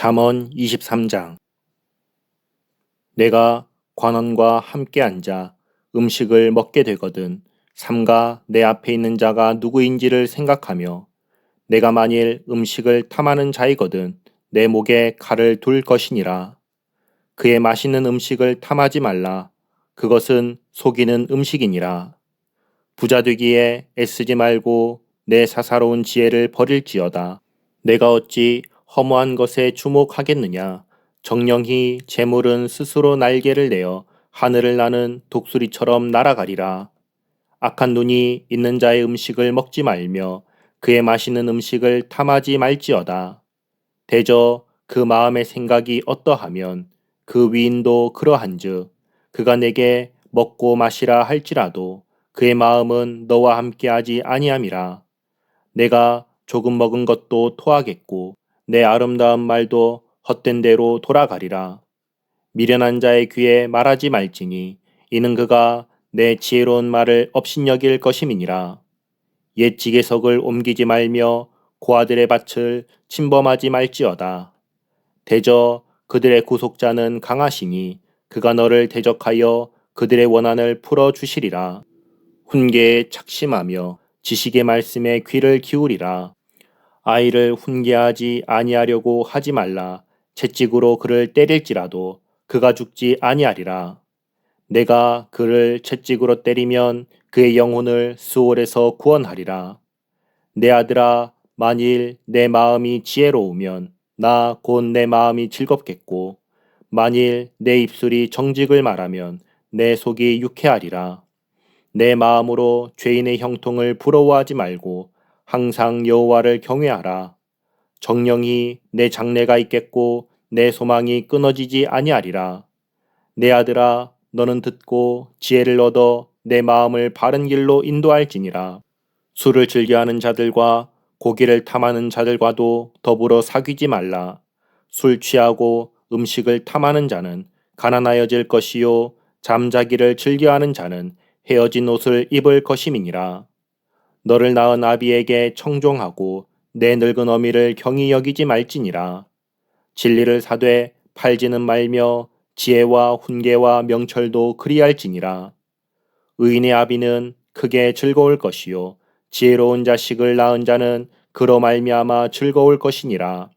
잠언 23장. 내가 관원과 함께 앉아 음식을 먹게 되거든 삼가 내 앞에 있는 자가 누구인지를 생각하며 내가 만일 음식을 탐하는 자이거든 내 목에 칼을 둘 것이니라. 그의 맛있는 음식을 탐하지 말라. 그것은 속이는 음식이니라. 부자 되기에 애쓰지 말고 내 사사로운 지혜를 버릴지어다. 내가 어찌 허무한 것에 주목하겠느냐. 정령히 재물은 스스로 날개를 내어 하늘을 나는 독수리처럼 날아가리라. 악한 눈이 있는 자의 음식을 먹지 말며 그의 마시는 음식을 탐하지 말지어다. 대저 그 마음의 생각이 어떠하면 그 위인도 그러한즉 그가 내게 먹고 마시라 할지라도 그의 마음은 너와 함께하지 아니함이라. 내가 조금 먹은 것도 토하겠고 내 아름다운 말도 헛된 대로 돌아가리라. 미련한 자의 귀에 말하지 말지니 이는 그가 내 지혜로운 말을 업신여길 것임이니라. 옛 지게석을 옮기지 말며 고아들의 밭을 침범하지 말지어다. 대저 그들의 구속자는 강하시니 그가 너를 대적하여 그들의 원한을 풀어 주시리라. 훈계에 착심하며 지식의 말씀에 귀를 기울이라. 아이를 훈계하지 아니하려고 하지 말라. 채찍으로 그를 때릴지라도 그가 죽지 아니하리라. 내가 그를 채찍으로 때리면 그의 영혼을 수월에서 구원하리라. 내 아들아, 만일 내 마음이 지혜로우면 나 곧 내 마음이 즐겁겠고, 만일 내 입술이 정직을 말하면 내 속이 유쾌하리라. 내 마음으로 죄인의 형통을 부러워하지 말고 항상 여호와를 경외하라. 정령이 내 장래가 있겠고 내 소망이 끊어지지 아니하리라. 내 아들아 너는 듣고 지혜를 얻어 내 마음을 바른 길로 인도할지니라. 술을 즐겨하는 자들과 고기를 탐하는 자들과도 더불어 사귀지 말라. 술 취하고 음식을 탐하는 자는 가난하여질 것이요 잠자기를 즐겨하는 자는 헤어진 옷을 입을 것임이니라. 너를 낳은 아비에게 청종하고 내 늙은 어미를 경히 여기지 말지니라. 진리를 사되 팔지는 말며 지혜와 훈계와 명철도 그리할지니라. 의인의 아비는 크게 즐거울 것이요 지혜로운 자식을 낳은 자는 그로 말미암아 즐거울 것이니라.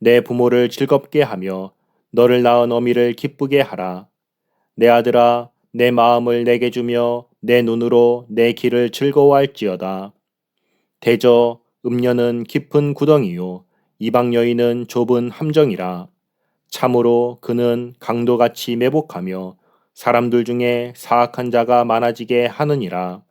내 부모를 즐겁게 하며 너를 낳은 어미를 기쁘게 하라. 내 아들아 내 마음을 내게 주며 내 눈으로 내 길을 즐거워할지어다. 대저 음녀는 깊은 구덩이요 이방 여인은 좁은 함정이라. 참으로 그는 강도같이 매복하며 사람들 중에 사악한 자가 많아지게 하느니라.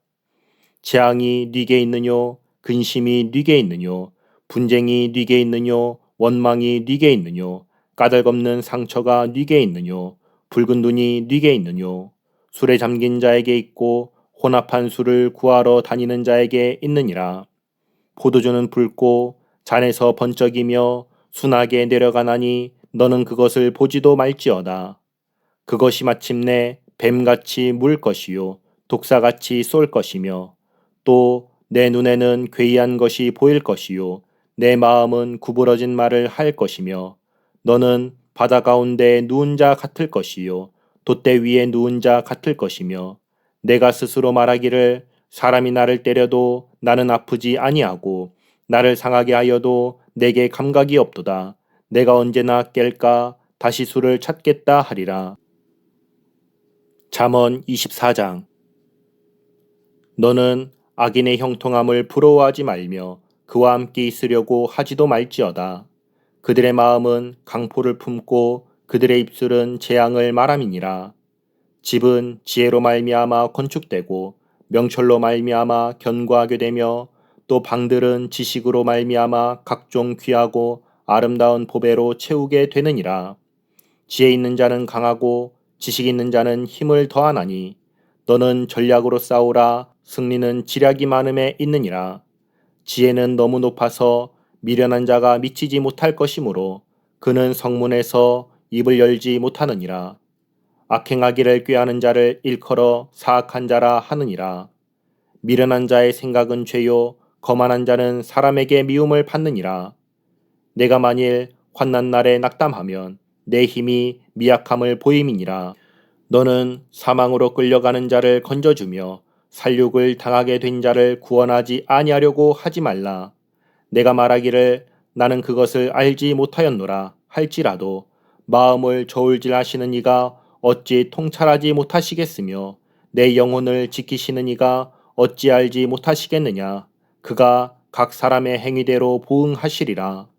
재앙이 네게 있느뇨 근심이 네게 있느뇨 분쟁이 네게 있느뇨 원망이 네게 있느뇨 까닭없는 상처가 네게 있느뇨 붉은 눈이 네게 있느뇨 술에 잠긴 자에게 있고 혼합한 술을 구하러 다니는 자에게 있느니라. 포도주는 붉고 잔에서 번쩍이며 순하게 내려가나니 너는 그것을 보지도 말지어다. 그것이 마침내 뱀같이 물 것이요 독사같이 쏠 것이며 또 내 눈에는 괴이한 것이 보일 것이요 내 마음은 구부러진 말을 할 것이며 너는 바다 가운데 누운 자 같을 것이요 돛대 위에 누운 자 같을 것이며 내가 스스로 말하기를 사람이 나를 때려도 나는 아프지 아니하고 나를 상하게 하여도 내게 감각이 없도다. 내가 언제나 깰까 다시 수를 찾겠다 하리라. 잠언 24장 너는 악인의 형통함을 부러워하지 말며 그와 함께 있으려고 하지도 말지어다. 그들의 마음은 강포를 품고 그들의 입술은 재앙을 말함이니라. 집은 지혜로 말미암아 건축되고 명철로 말미암아 견고하게 되며 또 방들은 지식으로 말미암아 각종 귀하고 아름다운 보배로 채우게 되느니라. 지혜 있는 자는 강하고 지식 있는 자는 힘을 더하나니 너는 전략으로 싸우라 승리는 지략이 많음에 있느니라. 지혜는 너무 높아서 미련한 자가 미치지 못할 것이므로 그는 성문에서 입을 열지 못하느니라. 악행하기를 꾀하는 자를 일컬어 사악한 자라 하느니라. 미련한 자의 생각은 죄요, 거만한 자는 사람에게 미움을 받느니라. 내가 만일 환난 날에 낙담하면 내 힘이 미약함을 보임이니라. 너는 사망으로 끌려가는 자를 건져주며 살육을 당하게 된 자를 구원하지 아니하려고 하지 말라. 내가 말하기를 나는 그것을 알지 못하였노라 할지라도 마음을 저울질하시는 이가 어찌 통찰하지 못하시겠으며 내 영혼을 지키시는 이가 어찌 알지 못하시겠느냐? 그가 각 사람의 행위대로 보응하시리라.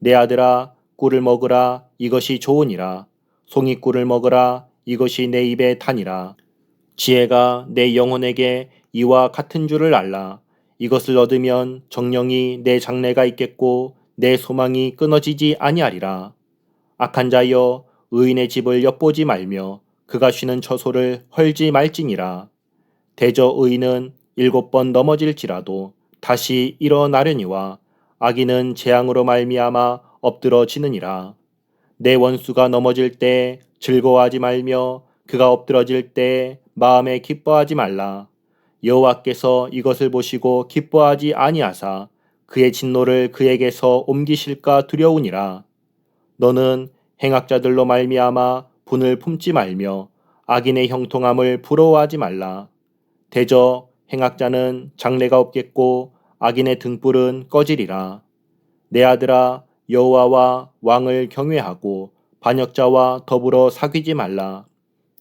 내 아들아 꿀을 먹으라 이것이 좋으니라. 송이 꿀을 먹으라 이것이 내 입에 타니라. 지혜가 내 영혼에게 이와 같은 줄을 알라. 이것을 얻으면 정령이 내 장래가 있겠고 내 소망이 끊어지지 아니하리라 악한 자여 의인의 집을 엿보지 말며 그가 쉬는 처소를 헐지 말지니라. 대저 의인은 일곱 번 넘어질지라도 다시 일어나려니와 악인은 재앙으로 말미암아 엎드러지느니라. 내 원수가 넘어질 때 즐거워하지 말며 그가 엎드러질 때 마음에 기뻐하지 말라. 여호와께서 이것을 보시고 기뻐하지 아니하사 그의 진노를 그에게서 옮기실까 두려우니라. 너는 행악자들로 말미암아 분을 품지 말며 악인의 형통함을 부러워하지 말라. 대저 행악자는 장래가 없겠고 악인의 등불은 꺼지리라. 내 아들아 여호와와 왕을 경외하고 반역자와 더불어 사귀지 말라.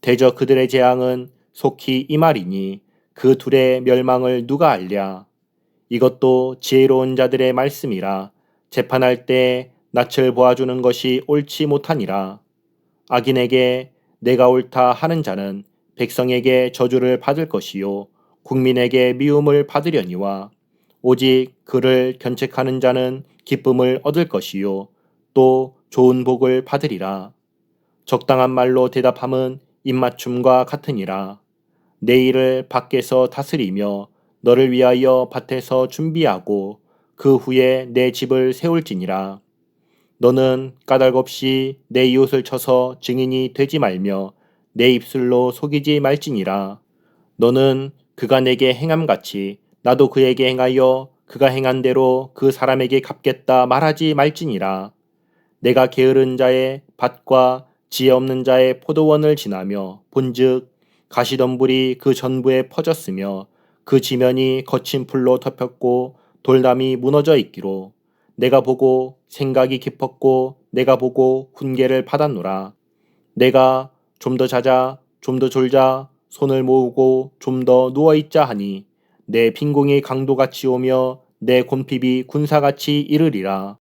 대저 그들의 재앙은 속히 이 말이니 그 둘의 멸망을 누가 알랴. 이것도 지혜로운 자들의 말씀이라 재판할 때 낯을 보아주는 것이 옳지 못하니라. 악인에게 내가 옳다 하는 자는 백성에게 저주를 받을 것이요 국민에게 미움을 받으려니와 오직 그를 견책하는 자는 기쁨을 얻을 것이요 또 좋은 복을 받으리라. 적당한 말로 대답함은 입맞춤과 같으니라. 내 일을 밖에서 다스리며 너를 위하여 밭에서 준비하고 그 후에 내 집을 세울지니라. 너는 까닭 없이 내 이웃을 쳐서 증인이 되지 말며 내 입술로 속이지 말지니라. 너는 그가 내게 행함같이 나도 그에게 행하여 그가 행한 대로 그 사람에게 갚겠다 말하지 말지니라. 내가 게으른 자의 밭과 지혜 없는 자의 포도원을 지나며 본즉 가시덤불이 그 전부에 퍼졌으며 그 지면이 거친 풀로 덮였고 돌담이 무너져 있기로 내가 보고 생각이 깊었고 내가 보고 훈계를 받았노라. 내가 좀 더 자자 좀 더 졸자 손을 모으고 좀 더 누워 있자 하니 내 빈공이 강도같이 오며 내 곤핍이 군사같이 이르리라.